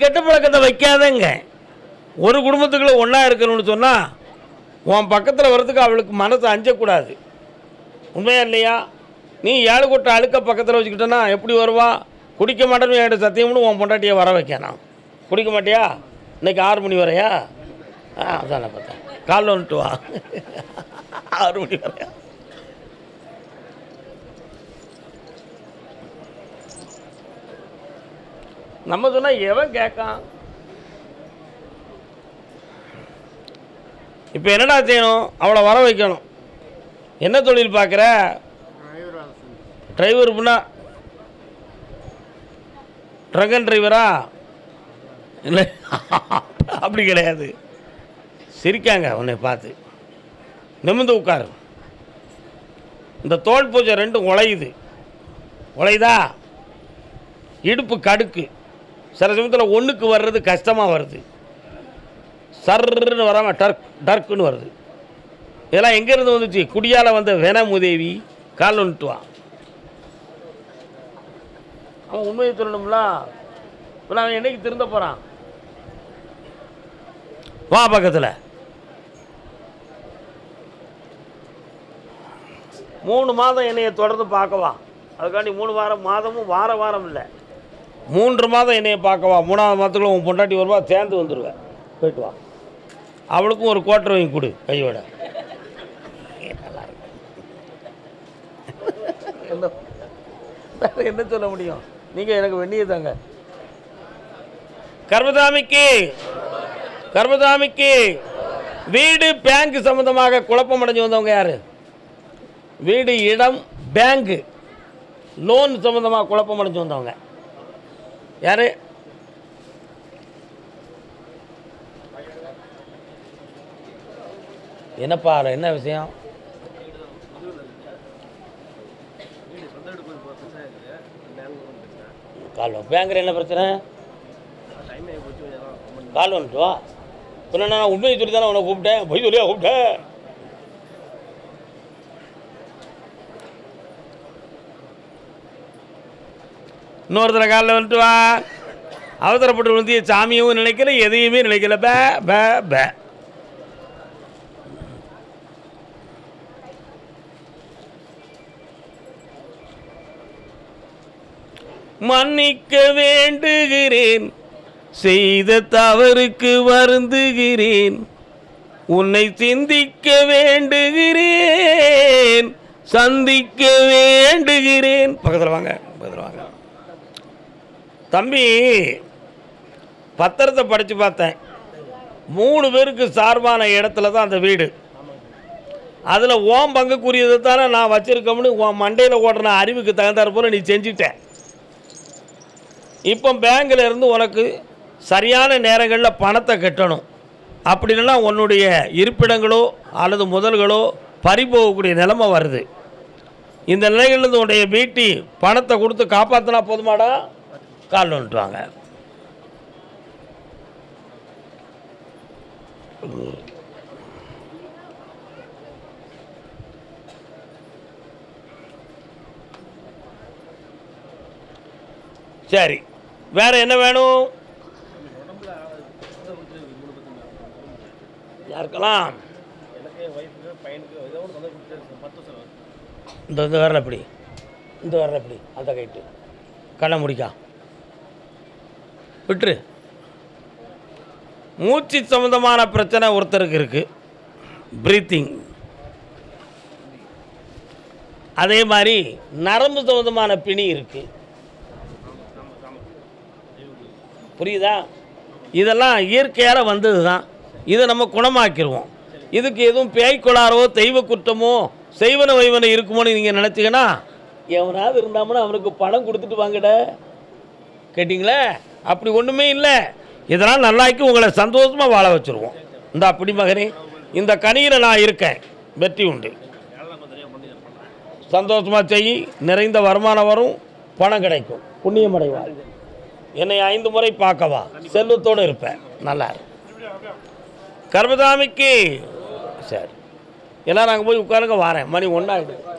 கெட்ட பழக்கத்தை வைக்காதங்க. ஒரு குடும்பத்துக்குள்ள ஒன்றா இருக்கணும்னு சொன்னால் உன் பக்கத்தில் வர்றதுக்கு அவளுக்கு மனசு அஞ்சக்கூடாது. உண்மையா இல்லையா? நீ ஏழு கொட்டை அழுக்க பக்கத்தில் வச்சுக்கிட்டனா எப்படி வருவா? குடிக்க மாட்டேன்னு என்கிட்ட சத்தியம்னு உன் பொண்டாட்டியை வர வைக்கணும் குடிக்க மாட்டியா? இன்னைக்கு ஆறு மணி வரையா? ஆ அதான் பார்த்தேன். காலில் வந்துட்டு வா. ஆறு மணி வரையா? நம்ம சொன்னால் எவன் கேட்கான் இப்போ என்னடா செய்யணும்? அவளை வர வைக்கணும். என்ன தொழில் பார்க்குற? டிரைவர் அப்படின்னா ட்ரகன் டிரைவரா இல்லை. அப்படி கிடையாது. சிரிக்காங்க உன்னை பார்த்து. நிமிந்து உட்காரு. இந்த தோல் பூஜை ரெண்டும் உழையுது. உழையுதா? இடுப்பு கடுக்கு. சில சமயத்தில் ஒன்றுக்கு வர்றது கஷ்டமாக வருது. சர்ன்னு வராமல் டர்க் டர்க்குன்னு வருது. இதெல்லாம் எங்கேருந்து வந்துச்சு? குடியால் வந்த வெனமுதேவி கால் வந்துட்டு அவன் உண்மையை திருணும்லா இப்போ அவன் என்னைக்கு திருந்த போகிறான் வா பக்கத்தில். மூணு மாதம் என்னைய தொடர்ந்து பார்க்கவா. அதுக்காண்டி மூணு வாரம் மாதமும் வார வாரம் இல்லை. மூன்று மாதம் என்னைய பார்க்கவா மூணாவது மாதத்துக்குள்ள உன் பொண்டாட்டி வருவா சேர்ந்து வந்துடுவேன் போயிட்டு வா. அவளுக்கும் ஒரு கோட்டர் வாங்கி கொடு கையோட. என்ன? சொல்ல முடியும்? நீங்கள் எனக்கு வெண்ணியை தாங்க. கர்மதாமிக்கு கர்மதாமிக்கு வீடு பேங்க் சம்பந்தமாக குழப்பம் அடைஞ்சு வந்தவங்க யாரு? வீடு இடம் பேங்கு லோன் சம்பந்தமாக குழப்பம் அடைஞ்சு வந்தவங்க. யார்? என்னப்பா அதில் என்ன விஷயம்? கால் பேங்கிற என்ன பிரச்சனை? கால் வந்துட்டு வா நான் உண்மையை சொல்லி தானே உனக்கு கூப்பிட்டேன். பொய் சொல்லியா கூப்பிட்டேன்? இன்னொருத்தர காலில் வந்துட்டு வா. அவசரப்பட்டு விழுந்திய சாமியும் நினைக்கல எதையுமே நினைக்கல. பே பே பே. மன்னிக்க வேண்டுகிறேன் செய்த தவறுக்கு வருந்துகிறேன் உன்னை சிந்திக்க வேண்டுகிறேன் சந்திக்க வேண்டுகிறேன். பக்கத்தில் வாங்க பக்கத்தில் வாங்க. தம்பி பத்திரத்தை படித்து பார்த்தேன். மூணு பேருக்கு சார்பான இடத்துல தான் அந்த வீடு. அதில் ஓம் பங்குக்குரியது தானே நான் வச்சுருக்கோம்னு உன் மண்டையில் ஓடுற அறிவுக்கு தகுந்தாற் போல் நீ செஞ்சுட்டேன் இப்போ பேங்கில் இருந்து உனக்கு சரியான நேரங்களில் பணத்தை கட்டணும். அப்படி இல்லைன்னா உன்னுடைய இருப்பிடங்களோ அல்லது முதல்களோ பறிபோகக்கூடிய நிலைமை வருது. இந்த நிலைகளிலிருந்து உன்னுடைய மீட்டி பணத்தை கொடுத்து காப்பாற்றினா போதுமாடா? கால் வந்துட்டுவாங்க சரி வேற என்ன வேணும்? யாருக்கெல்லாம்? இந்த இந்த வரல எப்படி? இந்த வரல எப்படி? அந்த கைட்டு கண்ணை முடிக்கா. விட்டுரு. மூச்சு சம்மந்தமான பிரச்சனை ஒருத்தருக்கு இருக்குது ப்ரீத்திங் அதே மாதிரி நரம்பு சம்மந்தமான பிணி இருக்குது புரியுதா? இதெல்லாம் இயற்கையால் வந்தது தான் இதை நம்ம குணமாக்கிடுவோம் இதுக்கு எதுவும் பேய் கொளாரோ தெய்வ குற்றமோ செய்வன வைவன இருக்குமோன்னு நீங்கள் நினச்சிங்கன்னா எவனாவது இருந்தாமன்னா அவனுக்கு பணம் கொடுத்துட்டு வாங்கட. கேட்டிங்களே? அப்படி ஒன்றுமே இல்லை. இதெல்லாம் நல்லாக்கி உங்களை சந்தோஷமாக வாழ வச்சுருவோம். இந்த அப்படி மகனே இந்த கனியில் நான் இருக்கேன். வெற்றி உண்டு. சந்தோஷமாக செய். நிறைந்த வருமானம் வரும். பணம் கிடைக்கும். புண்ணியம் அடைவார் என்னை ஐந்து முறை பார்க்கவா. செல்வத்தோடு இருப்பேன். நல்லா கர்மதாமிக்கு சரி. எல்லாம் நாங்கள் போய் உட்காருங்க வரேன். மணி ஒன்றாயிடுது